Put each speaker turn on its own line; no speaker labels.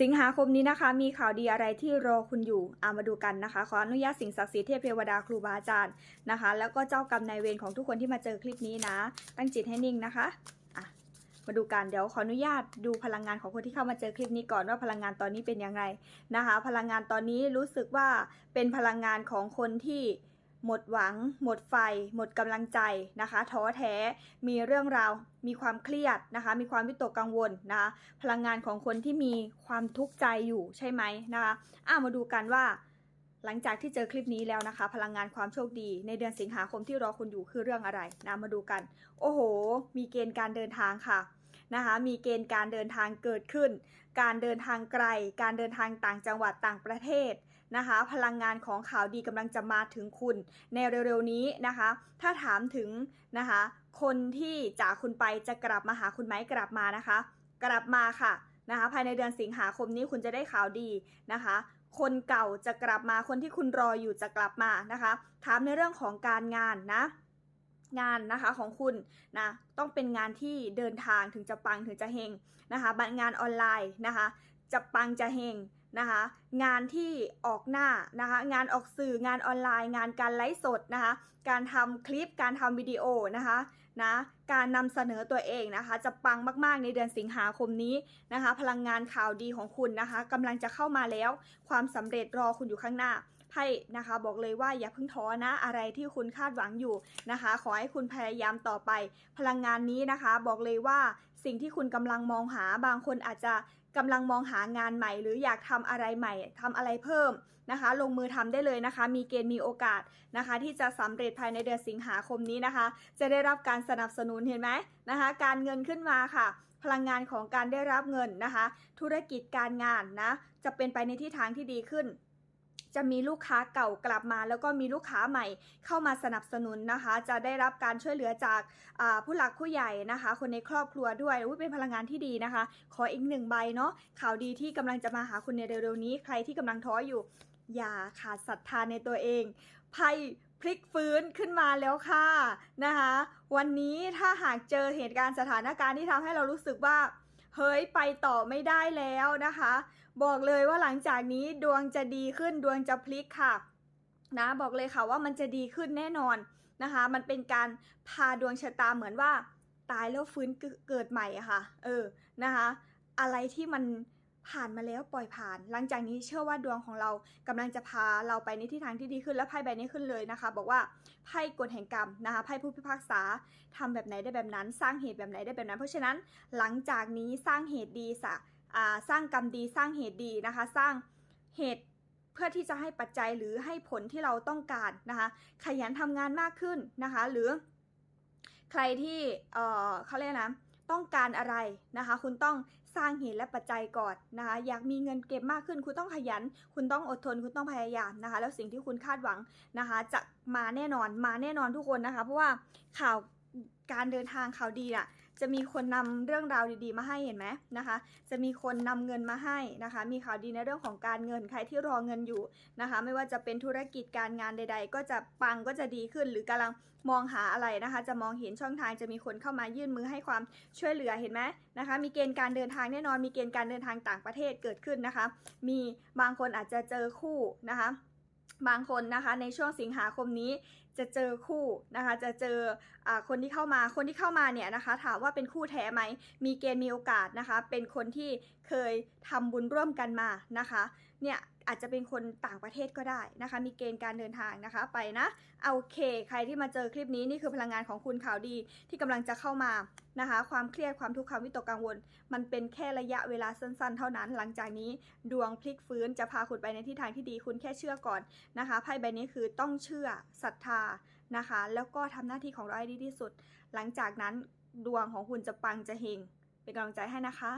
สิงหาคมนี้นะคะ มีข่าวดีอะไรที่รอคุณอยู่อามาดูกันนะคะ ขออนุญาตสิ่งศักดิ์สิทธิ์เทพเทวดาครูบาอาจารย์นะคะ แล้วก็เจ้ากรรมนายเวรของทุกคนที่มาเจอคลิปนี้นะ ตั้งจิตให้นิ่งนะคะอะมาดูกันเดี๋ยวขออนุญาตดูพลังงานของคนที่เข้ามาเจอคลิปนี้ก่อนว่าพลังงานตอนนี้เป็นยังไงนะคะ พลังงานตอนนี้รู้สึกว่าเป็นพลังงานของคนที่ หมดหวัง หมดไฟ หมดกำลังใจนะคะ ท้อแท้ มีเรื่องราว มีความเครียดนะคะ มีความวิตกกังวลนะคะ พลังงานของคนที่มีความทุกข์ใจอยู่ใช่ไหมนะคะอะมาดูกันว่าหลังจากที่เจอคลิปนี้แล้วนะคะ พลังงานความโชคดี ในเดือนสิงหาคมที่รอคุณอยู่คือเรื่องอะไรนะมาดูกัน โอ้โห มีเกณฑ์การเดินทางค่ะนะคะ มีเกณฑ์การเดินทางเกิดขึ้น การเดินทางไกล การเดินทางต่างจังหวัดต่างประเทศ นะคะ พลังงานของข่าวดีกำลังจะมาถึงคุณในเร็วๆนี้นะคะ ถ้าถามถึงนะคะ คนที่จากคุณไปจะกลับมาหาคุณไหมกลับมานะคะ กลับมาค่ะนะคะภายในเดือนสิงหาคมนี้คุณจะได้ข่าวดีนะคะ คนเก่าจะกลับมาคนที่คุณรออยู่จะกลับมานะคะ ถามในเรื่องของการงานนะงานนะคะของคุณนะต้องเป็นงานที่เดินทางถึงจะปังถึงจะเฮงนะคะบัตรงานออนไลน์นะคะ จะปังจะเฮง นะคะ งานที่ออกหน้านะคะ งานออกสื่องานออนไลน์ งานการไลฟ์สดนะคะ การทำคลิปการทำวิดีโอนะคะนะการนำเสนอตัวเองนะคะ จะปังมากๆในเดือนสิงหาคมนี้นะคะ พลังงานข่าวดีของคุณนะคะกำลังจะเข้ามาแล้ว ความสำเร็จรอคุณอยู่ข้างหน้าไพ่นะคะบอกเลยว่าอย่าเพิ่งท้อนะอะไรที่คุณคาดหวังอยู่นะคะ ขอให้คุณพยายามต่อไป พลังงานนี้นะคะ บอกเลยว่าสิ่งที่คุณกำลังมองหาบางคนอาจจะ กำลังมองหางานใหม่ หรืออยากทำอะไรใหม่ทำอะไรเพิ่มนะคะ ลงมือทำได้เลยนะคะ มีเกณฑ์มีโอกาสนะคะ ที่จะสำเร็จภายในเดือนสิงหาคมนี้นะคะ จะได้รับการสนับสนุนเห็นไหมนะคะ การเงินขึ้นมาค่ะ พลังงานของการได้รับเงินนะคะ ธุรกิจการงานนะจะเป็นไปในทิศทางที่ดีขึ้น จะมีลูกค้าเก่ากลับมา แล้วก็มีลูกค้าใหม่เข้ามาสนับสนุนนะคะ จะได้รับการช่วยเหลือจากาผู้หลักผู้ใหญ่นะคะ คนในครอบครัวด้วยอุ๊ยเป็นพลังงานที่ดีนะคะ ขออีกหนึ่งใบเนาะข่าวดีที่กำลังจะมาหาคุณในเร็วๆนี้ใครที่กำลังท้ออยู่ อย่าขาดศรัทธาในตัวเองไพ่พลิกฟื้นขึ้นมาแล้วค่ะนะคะ วันนี้ถ้าหากเจอเหตุการณ์สถานการณ์ที่ทำให้เรารู้สึกว่า เฮ้ยไปต่อไม่ได้แล้วนะคะ บอกเลยว่าหลังจากนี้ดวงจะดีขึ้นดวงจะพลิกค่ะนะบอกเลยค่ะว่ามันจะดีขึ้นแน่นอนนะคะ มันเป็นการพาดวงชะตาเหมือนว่า ตายแล้วฟื้นเกิดใหม่ค่ะ เออนะคะ อะไรที่มัน ผ่านมาแล้วปล่อยผ่าน หลังจากนี้เชื่อว่าดวงของเรากำลังจะพาเราไปในทิศทางที่ดีขึ้นและไพ่ใบนี้ขึ้นเลยนะคะ บอกว่าไพ่กฎแห่งกรรมนะคะไพ่ผู้พิพากษาทำแบบไหนได้แบบนั้น สร้างเหตุแบบไหนได้แบบนั้น เพราะฉะนั้นหลังจากนี้สร้างเหตุดีสะสร้างกรรมดีสร้างเหตุดีนะคะ สร้างเหตุเพื่อที่จะให้ปัจจัยหรือให้ผลที่เราต้องการนะคะขยันทำงานมากขึ้นนะคะ หรือใครที่เเขาเรียกนะ ต้องการอะไรนะคะ คุณต้องสร้างเหตุและปัจจัยก่อนนะคะ อยากมีเงินเก็บมากขึ้น คุณต้องขยัน คุณต้องอดทน คุณต้องพยายามนะคะ แล้วสิ่งที่คุณคาดหวังนะคะ จะมาแน่นอน มาแน่นอนทุกคนนะคะ เพราะว่าข่าวการเดินทางข่าวดีน่ะ จะมีคนนำเรื่องราวดีๆ มาให้เห็นไหมนะคะ จะมีคนนำเงินมาให้นะคะ มีข่าวดีในเรื่องของการเงินใครที่รอเงินอยู่นะคะ ไม่ว่าจะเป็นธุรกิจการงานใด ๆ ก็จะปังก็จะดีขึ้น หรือกำลังมองหาอะไรนะคะ จะมองเห็นช่องทางจะมีคนเข้ามายื่นมือให้ความช่วยเหลือเห็นไหมนะคะ มีเกณฑ์การเดินทางแน่นอนมีเกณฑ์การเดินทางต่างประเทศเกิดขึ้นนะคะ มีบางคนอาจจะเจอคู่นะคะ บางคนนะคะในช่วงสิงหาคมนี้จะเจอคู่นะคะจะเจออคนที่เข้ามาคนที่เข้ามาเนี่ยนะคะถามว่าเป็นคู่แท้ไหมมีเกณฑ์มีโอกาสนะคะเป็นคนที่เคยทำบุญร่วมกันมานะคะเนี่ย อาจจะเป็นคนต่างประเทศก็ได้นะคะ มีเกณฑ์การเดินทางนะคะไปนะเอาโอเค ใครที่มาเจอคลิปนี้นี่คือพลังงานของคุณข่าวดีที่กำลังจะเข้ามานะคะ ความเครียดความทุกข์ความวิตกกังวล มันเป็นแค่ระยะเวลาสั้น ๆ เท่านั้น หลังจากนี้ดวงพลิกฟื้นจะพาคุณไปในทิศทางที่ดีคุณแค่เชื่อก่อนนะคะไพ่ใบนี้คือต้องเชื่อศรัทธานะคะ แล้วก็ทำหน้าที่ของเราให้ดีที่สุด หลังจากนั้นดวงของคุณจะปังจะเฮงเป็นกำลังใจให้นะคะ